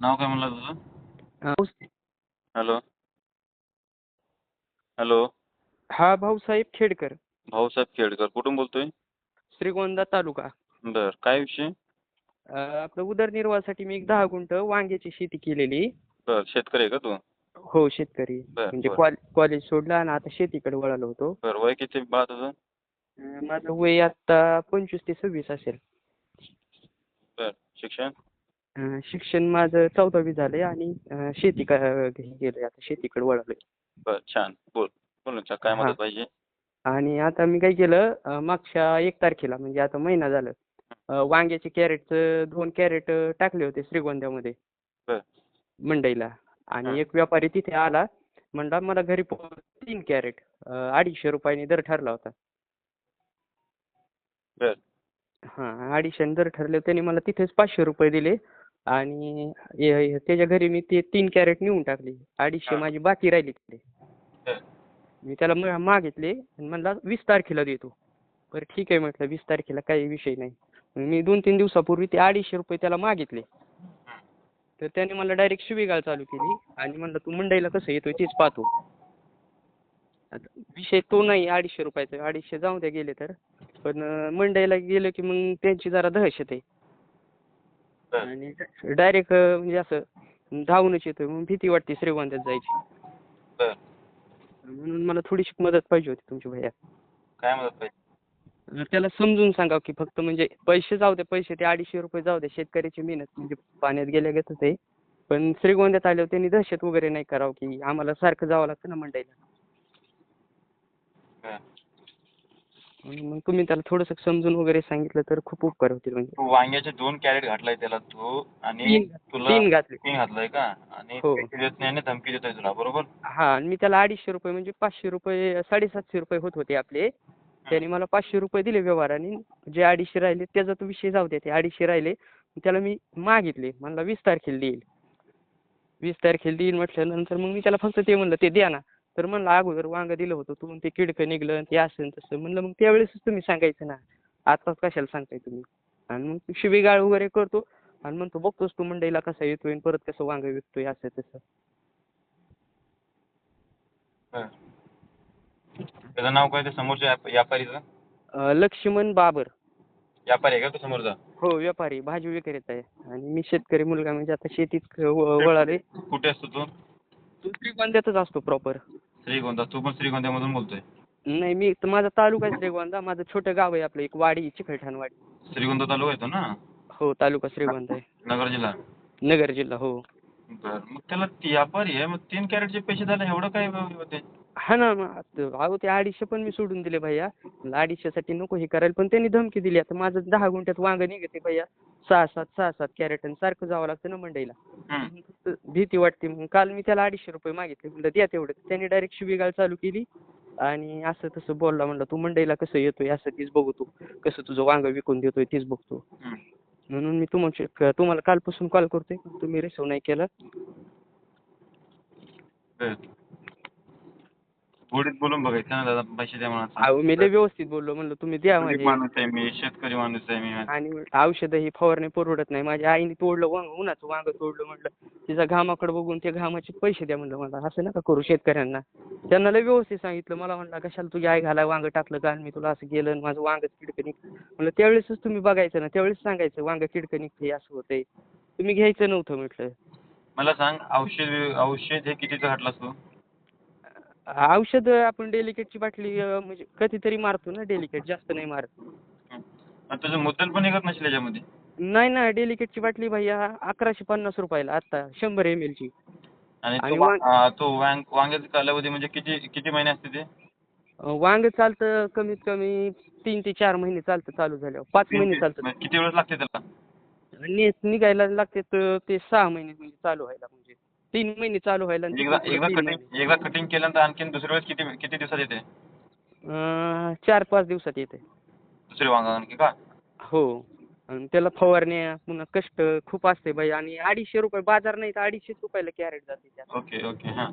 नाव काय म्हणलं तुझं? हॅलो. हॅलो. हा भाऊसाहेब खेडकर. भाऊसाहेब खेडकर. कुठून बोलतोय? श्रीगोंदा तालुका. बर. काय विषय? आपलं उदरनिर्वाहासाठी मी एक दहा गुंठ वांग्याची शेती केलेली. बर. शेतकरी आहे का तू? हो शेतकरी. म्हणजे कॉलेज सोडलं आणि आता शेतीकडे वळालो होतो. बर. वय किती बा तुझं? अं, माझं वय आता पंचवीस ते सव्वीस असेल. बर. शिक्षण? शिक्षण माझं चौदावी झालंय आणि शेती का गेलोय आता शेतीकडे वळालोय. बर छान. बोल बोल ना काय. मदत पाहिजे? आणि आता मी काय केलं मागच्या एक तारखेला म्हणजे आता महिना झालं वांग्याचे कॅरेटचं दोन कॅरेट टाकले होते श्रीगोंद्यामध्ये. बर. मंडईला. हा. आणि एक व्यापारी तिथे आला म्हणला मला घरी पोहोच तीन कॅरेट अडीचशे रुपयाने दर ठरला होता. बर. हां अडीचशे दर ठरले त्याने मला तिथेच पाचशे रुपये दिले. आणि हे- त्याच्या घरी मी ते तीन कॅरेट नेऊन टाकले. अडीचशे. माझी बाकी राहिली तिथे बर मी त्याला म- मागितले आणि म्हणला वीस तारखेला देतो. बरं ठीक आहे म्हटलं वीस तारखेला काही विषय नाही. मग मी दोन तीन दिवसापूर्वी ते अडीचशे रुपये त्याला मागितले. तर त्याने मला डायरेक्ट शिवीगाळ चालू केली आणि म्हणलं तू मंडईला कसं येतोय तेच पाहतो. आता विषय तो नाही अडीचशे रुपयाचा. अडीचशे जाऊ द्या गेले तर. पण अं, मंडईला गेलं की मग त्यांची जरा दहशत आहे. आणि डायरेक्ट म्हणजे असं धावूनच येतोय. मग भीती वाटते श्रीगोंद्यात जायची. बर. म्हणून मला थोडीशी मदत पाहिजे होती तुमची भैया. काय मदत पाहिजे? अं, त्याला समजून सांगा की फक्त म्हणजे पैसे जाऊ दे पैसे ते अडीचशे रुपये जाऊ दे शेतकऱ्याची मेहनत म्हणजे पाण्यात गेल्या गतच आहे. पण श्रीगोंद्यात आल्यावर त्यांनी दहशत वगैरे नाही करावं की आम्हाला सारखं जावं लागतं ना मंडईला. मग तुम्ही त्याला थोडंसं समजून वगैरे सांगितलं तर खूप उपकार होतील म्हणजे. तू वांग्याचे दोन कॅरेट घातलाय त्याला तू आणि तीन तुला तीन घातले. तीन घातलाय का? आणि हो. पैसे देत नाही आणि धमकी देतोय तुला बरोबर? हा आणि मी त्याला अडीचशे रुपये म्हणजे पाचशे रुपये साडेसातशे रुपये होत होते आपले. त्याने मला पाचशे रुपये दिले व्यवहाराने. जे अडीचशे राहिले त्याचा तो विषय जाऊ दे ते अडीचशे राहिले. त्याला मी मागितले. म्हणला वीस तारखेला देईल. वीस तारखेला देईल म्हटल्यानंतर मग मी त्याला फक्त ते म्हणलं ते द्या ना. तर म्हणलं अगोदर वांगं दिलं होतं तू ते किडकं निघलं ते असं आणि तसं. म्हणलं मग त्यावेळेसच तुम्ही सांगायचं ना. आताच कशाला सांगताय तुम्ही? आणि मग शिवीगाळ वगैरे करतो आणि म्हणतो बघतोस तू मंडईला कसा येतोय आणि परत कसं वांगं विकतोय असं तसं. त्याचं नाव काय ते समोरच्या व्याप- व्यापारीचं? अं, लक्ष्मण बाबर. व्यापारी आहे का तो समोरचा? हो व्यापारी भाजी विक्रेता आहे. आणि मी शेतकरी मुलगा म्हणजे आता शेतीत व- वळाले कुठे असतो तू? तू श्रीगोंद्यातच असतो प्रॉपर श्रीगोंदा तू पण श्रीगोंद्यामधून बोलतोय. नाही मी तर माझा तालुका आहे श्रीगोंदा माझं छोटं गाव आहे आपलं एक वाडी चिकलठाणवाडी श्रीगोंदा तालुका येतो ना? हो तालुका श्रीगोंदा आहे. नगर जिल्हा? नगर जिल्हा हो. बर मग त्याला ती व्यापारी आहे मग तीन कॅरेटचे पैसे झाले एवढं काय होते? हा ना मग अहो ते अडीचशे पण मी सोडून दिले भैया. अडीचशेसाठी नको हे करायला पण त्यांनी धमकी दिली. आता माझं दहा गुंठ्यात वांगं निघते भैया. सहा सात सहा सात कॅरेट आणि सारखं जावं लागतं ना मंडईला. भीती वाटते. मग काल मी त्याला अडीचशे रुपये मागितले. म्हणलं द्या तेवढं. त्याने डायरेक्ट शिवीगाळ चालू केली. आणि असं तसं बोलला म्हणलं तू मंडईला कसं येतोय? असं तीच बघू तू. कसं तुझं वांग विकून देतोय तीच बघतो. म्हणून मी तुम्हाला तुम्हाला कालपासून कॉल करतोय. तुम्ही रिसिव्ह नाही केला. गोडीत बोलून बघायचं ना दादा पैसे द्या मला अहो मी लय व्यवस्थित बोललो म्हणलं तुम्ही द्या गरीब माझे माणूस आहे मी शेतकरी माणूस आहे मी. आणि औषधं ही फवारणी परवडत नाही. माझ्या आईने तोडलं वांग उन्हाचं वांग तोडलं म्हटलं तिचा घामाकडे बघून ते घामाचे पैसे द्या म्हणलं मला. असं नका करू शेतकऱ्यांना. त्यांना लय व्यवस्थित सांगितलं. मला म्हणला कशाला तुझी आई घालाय वांग टाकलं का? आणि मी तुला असं गेलं आणि माझं वांग किडकं म्हणलं त्यावेळेसच तुम्ही बघायचं ना. त्यावेळेस सांगायचं वांग किडकं निघते असं होतंय. तुम्ही घ्यायचं नव्हतं म्हटलं. मला सांग औषध औषध हे कितीचं घातलास तू? औषध आपण डेलिकेटची बाटली अं, म्हणजे कधीतरी मारतो ना डेलिकेट जास्त नाही मारत. आणि मुद्दल पण निघत नसेल याच्यामध्ये? नाही ना डेलिकेटची बाटली भैया अकराशे पन्नास रुपयाला आत्ता शंभर एम एलची आणि आणि तो वा- वांग- अं, तो वांग वांग्याचा कालावधी म्हणजे किती किती महिने असते ते? वांग चालतं कमीत कमी तीन ते चार महिने चालतं चालू झाल्यावर. पाच महिने चालतं. म्हणजे किती वेळ लागते त्याला? आणि निघायला लागते तर ते सहा महिने म्हणजे चालू व्हायला म्हणजे. तीन महिने चालू व्हायला आणि एकदा कटिंग एकदा कटिंग केल्यानंतर आणखीन वेळेस किती किती दिवसात येते. अं, चार पाच दिवसात येते. दुसरे वांग आणखी का? हो. आणि त्याला फवारण्या पुन्हा कष्ट खूप असते बाई. आणि अडीचशे रुपये बाजार नाही तर अडीचशे रुपयाला कॅरेट जाते त्यात. ओके ओके हां.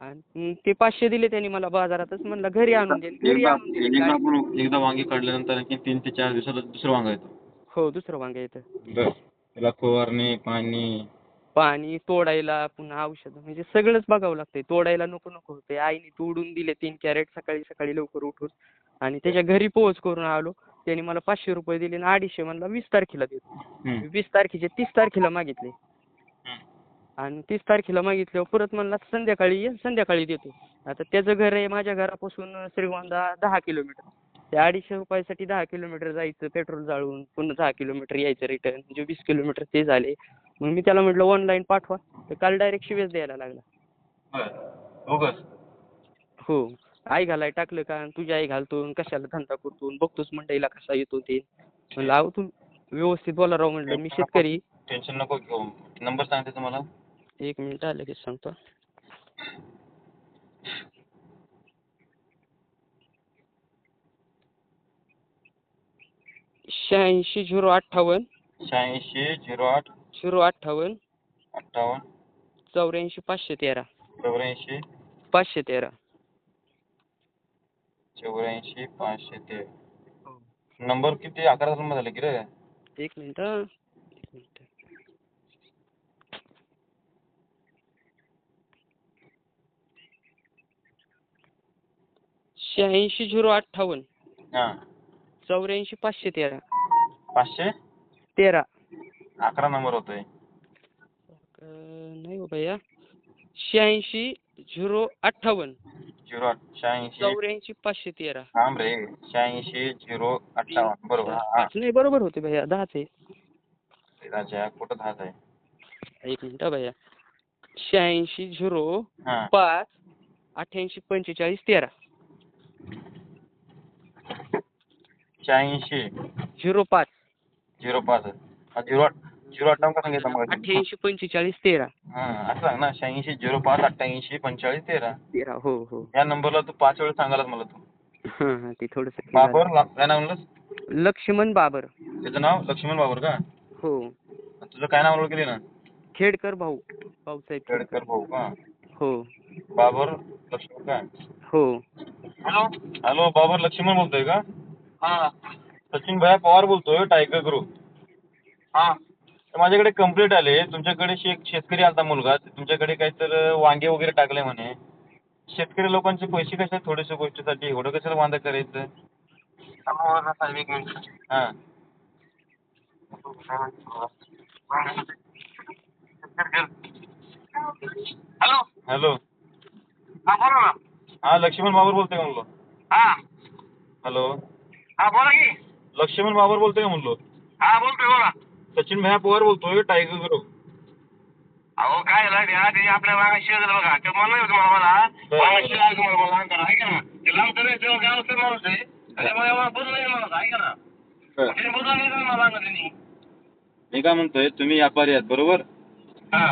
आणि ते पाचशे दिले त्यांनी मला बाजारातच. म्हणलं घरी आणून दे घरी एकदा आणून एकदा दे आपण एकदा वांगी काढल्यानंतर आणखी तीन ते चार दिवसाला दुसरं वांग येतं. हो दुसरं वांग येतं. त्याला फवारणी पाणी पाणी तोडायला पुन्हा औषधं म्हणजे सगळंच बघावं लागतंय. तोडायला नको नको होते आईने तोडून दिले तीन कॅरेट सकाळी सकाळी लवकर उठून. आणि त्याच्या घरी पोहोच करून आलो. त्याने मला पाचशे रुपये दिले आणि अडीचशे म्हणला वीस तारखेला देतो. वीस तारखेचे तीस तारखेला मागितले. आणि तीस तारखेला मागितल्यावर परत म्हणला संध्याकाळी ये संध्याकाळी देतो. आता त्याचं घर आहे माझ्या घरापासून श्रीगोंदा दहा किलोमीटर. त्या अडीचशे रुपयासाठी दहा किलोमीटर जायचं पेट्रोल जाळून पुन्हा दहा किलोमीटर यायचं रिटर्न म्हणजे वीस किलोमीटर ते झाले. मग मी त्याला म्हटलं ऑनलाईन पाठवा. तर काल डायरेक्ट शिवेच द्यायला लागला. हो. आई घालाय टाकलं का? तुझी आई घालतो कशाला धंदा करतो बघतोच मंडईला कसा येतो ते. म्हणलं अहो तू व्यवस्थित बोला राव. म्हटलं मी शेतकरी. टेन्शन नको घेऊ. नंबर सांगते तुम्हाला. एक मिनिट आलं की सांगतो. शहाऐंशी झिरो अठ्ठावन्न. शहाऐंशी झिरो आठ. झिरो अठ्ठावन्न. अठ्ठावन्न. चौऱ्याऐंशी पाचशे तेरा. चौऱ्याऐंशी. पाचशे तेरा. चौऱ्याऐंशी पाचशे ते नंबर किती? अकरा जन्म झाले की रे. एक मिनिट हं. एक मिनिट. शहाऐंशी झिरो अठ्ठावन्न. हां. चौऱ्याऐंशी पाचशे तेरा. पाचशे? तेरा. अकरा नंबर होतोय. नाही हो भैया. शहाऐंशी झिरो अठ्ठावन्न. झिरो शहाऐंशी चौऱ्याऐंशी पाचशे तेरा. थांब रे. शहाऐंशी झिरो अठ्ठावन्न. बरोबर. हा. पाच नाही बरोबर होते भैया. दहाच आहे. राजा कुठं दहाच आहे? एक मिनिट हा भैया. शहाऐंशी झिरो हां. पाच अठ्ठ्याऐंशी पंचेचाळीस तेरा. शहाऐंशी. झिरो पाच. झिरो पाच. हा झिरो आठ झिरो अठ्ठावन्न का सांगितलं मग अठ्ठ्याऐंशी पंचेचाळीस तेरा. हां असं सांग ना शहाऐंशी झिरो पाच अठ्ठ्याऐंशी पंचेचाळीस तेरा. तेरा हो हो. या नंबरला तू पाच वेळा सांगालास मला तू. हां हां ते थोडंसं बाबर ला- काय नाव म्हणलंस? लक्ष्मण बाबर. त्याचं नाव? लक्ष्मण बाबर का? हो. तुझं काय नाव ओळख केली ना? खेडकर भाऊ भाऊसाहेब केळकर भाऊ का? हो. बाबर लक्ष्मण का? हो. हॅलो? हॅलो बाबर लक्ष्मण बोलतोय का? हा. सचिन भैया पवार बोलतोय टायगर ग्रुप हा. तर माझ्याकडे कंप्लेंट आले. तुमच्याकडे शेत शेतकरी आलता मुलगा. तुमच्याकडे काहीतरी वांगे वगैरे टाकले म्हणे. शेतकरी लोकांचे पैसे कशा थोड्याशा गोष्टीसाठी? एवढं कशाला वांदा करायचं? साहेब एक मिनिट. हां. हॅलो. हॅलो. हा बोला ना. हा लक्ष्मण बाबर बोलतोय का म्हणलो. हा. हॅलो. हा बोला की. लक्ष्मण बाबर बोलतोय का म्हणलो? हा बोलतोय बोला. सचिन भैया पवार बोलतोय टायगर ग्रुप अहो काय झालं त्या ते आपल्या मागा शेजारी बघा. ते म्हणलं होतं मला तुम्हाला मला अंतर आहे का ना. ते लांब तर तेव्हा गावचं माणूस आहे? त्याच्यामुळे मला माणूस आहे का ना. त्याने बोलू नये का मला अंतर त्यांनी? मी काय म्हणतोय तुम्ही व्यापारी आहात बरोबर? हा.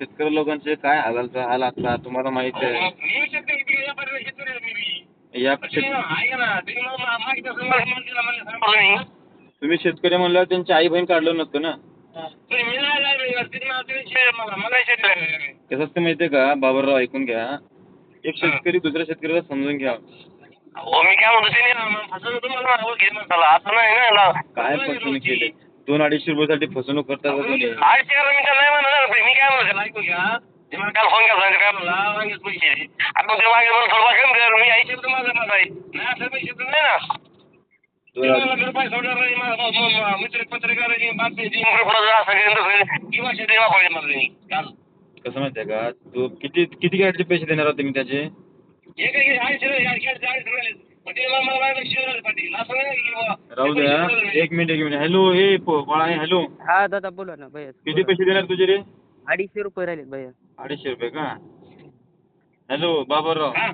शेतकरी लोकांचे काय हाल हाल असतात तुम्हाला माहीत आहे. मी शेतकरी इथे व्यापारी शेतकरी आहे मी तुम्ही शेतकरी म्हणल्यावर त्यांची आई बहीण काढलं नसतं ना. कसं असतं माहितीये का? बाबरराव ऐकून घ्या. एक शेतकरी दुसऱ्या शेतकऱ्याला समजून घ्या. हो मी काय म्हणतो फसवणूक काय केली? दोन अडीचशे रुपयासाठी फसवणूक करता मी काय म्हणतो ऐकून घ्या. ते मला काल फोन केला काय वांगेच पैसे आता ते वांगे मला थोडा कमी कर मी ऐकतो तर माझा माझा आहे नाही असं पैसे तर नाही ना दोन ते मला अडीच- घर सोडणार नाही माझा भाऊ- मित्र पत्रकाराची बातमी ती पुढं असं केलं तसं की भाषा ते वापरली मला काल कसं माहितीये का तू किती किती गाडीचे पैसे देणार होते मी त्याचे आळशी राहिली, आळशी राहिली. बुवा, राहू द्या. एक मिनिट एक मिनिट हॅलो हे प- बाळा हॅलो हा दादा बोला ना भैया किती पैसे देणार तुझे रे अडीचशे रुपये राहिलेत भैया अडीचशे रुपये का? हॅलो बाबरराव हा.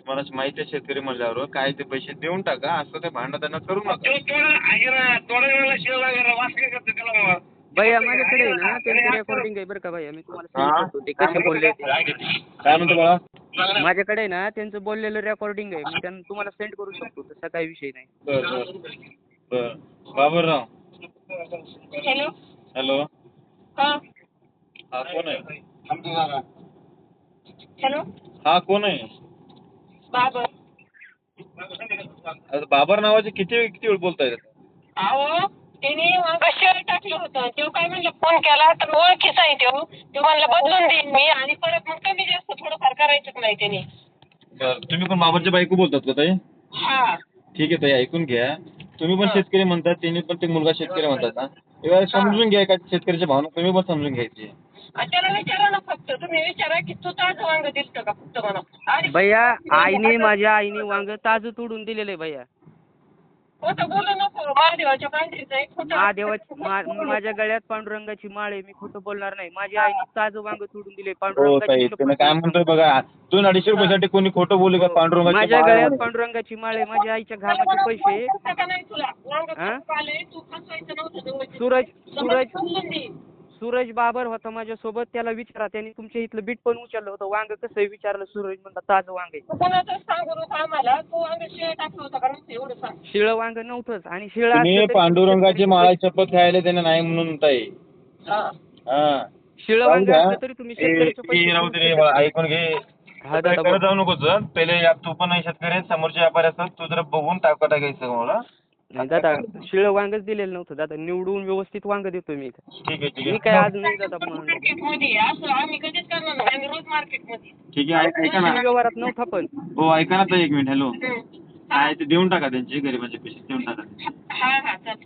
तुम्हाला माहिती आहे शेतकरी म्हणल्यावर काय ते पैसे देऊन टाका असं ते भांडण त्यांना करू नका? भैया माझ्याकडे आहे ना त्यांचं रेकॉर्डिंग आहे बरं का भैया मी तुम्हाला ते कसे बोलले. काय म्हणतो बाळा? माझ्याकडे आहे ना त्यांचं बोललेलं रेकॉर्डिंग आहे मी त्यांना तुम्हाला सेंड करू शकतो तसा काही विषय नाही. बर बर बर. बाबरराव हॅलो हॅलो हा हा कोण आहे? हॅलो? हा कोण आहे? बाबर. आता बाबर नावाचे किती किती वेळ बोलतायत अहो त्याने मागं शेअर टाकलं होतं. तो काय म्हणलं फोन केला तर ओळखीचा आहे तो तो म्हणलं बदलून देईन मी. आणि परत मग कमी जास्त थोडंफार करायचंच नाही त्याने बरं तुम्ही पण बाबरच्या बायको बोलतात का ताई? हा. ठीक आहे ताई ऐकून घ्या. तुम्ही पण शेतकरी म्हणतात त्यांनी पण ते मुलगा शेतकरी म्हणतात ना? तेव्हा समजून घ्या का? शेतकऱ्याच्या भावना तुम्ही पण समजून घ्यायची. त्याला विचारा ना फक्त. तुम्ही विचारा की तू ताजं वांग दिसतं का फक्त मला? आणि भैया आईने माझ्या आईने वांग ताजं तोडून दिलेलं आहे भैया. खोटं बोलू नको. महादेवाच्या पांढरीचं आहे खोटं महादेवाची मा- माझ्या गळ्यात पांडुरंगाची माळ आहे मी खोटं बोलणार नाही. माझ्या आईने ताजं वांग तोडून दिले हो पांडुरंगाची तुम्ही काय म्हणतोय बघा दोन अडीचशे रुपयासाठी कोणी खोटं बोलू का पांडुरंगाची माझ्या गळ्यात. पांडुरंगाची माळ आहे माझ्या आईच्या घामाचे पैसे फसवायचं का नाही तुला? वांग हा? आले तू फसवायचं नव्हतं जवळचे. सूरज समज सूरज समजून. सूरज बाबर होता माझ्यासोबत त्याला विचारा त्यांनी तुमच्या इथलं बीट पण उचललं होतं वांग कसं विचारलं सूरज म्हणला ताजं वांग आहे तू कोणाचं सांगू नको आम्हाला तू वांग शिळे टाकलं होतं का नव्हतं एवढं सांग शिळं वांग नव्हतंच आणि शिळं तुम्ही असलं तरी पांडुरंगाची शेतकरी- माळा शपथ खायला त्याने नाही म्हणून ताई हा हा शिळं जाऊ वांग द्या. असलं तरी तुम्ही ए, शेतकऱ्याचे ए, राहू दे रे, पैसे बाळा, ऐकून घे हा काय दादा करत जाऊ नकोस हं. पहिले या- तू पण शेतकरी आहे, समोरचे व्यापारी असतात तू जरा बघून टाका टाकायचं मला नाही दादा शिळं वांगच दिलेलं नव्हतं. दादा निवडून व्यवस्थित वांग देतो मी. ठीक आहे ठीक मी आहे काय आज नाही दादा म्हणून. मार्केटमध्ये असं आम्ही कधीच करणार नाही. आम्ही रोज मार्केटमध्ये ठीक आहे ऐ- ऐका ना. व्यवहारात नव्हता पण. हो ऐका ना ताई एक मिनिट. हॅलो ते देऊन टाका त्यांचे गरिबांचे पैसे देऊन टाका. हा हा चालेल.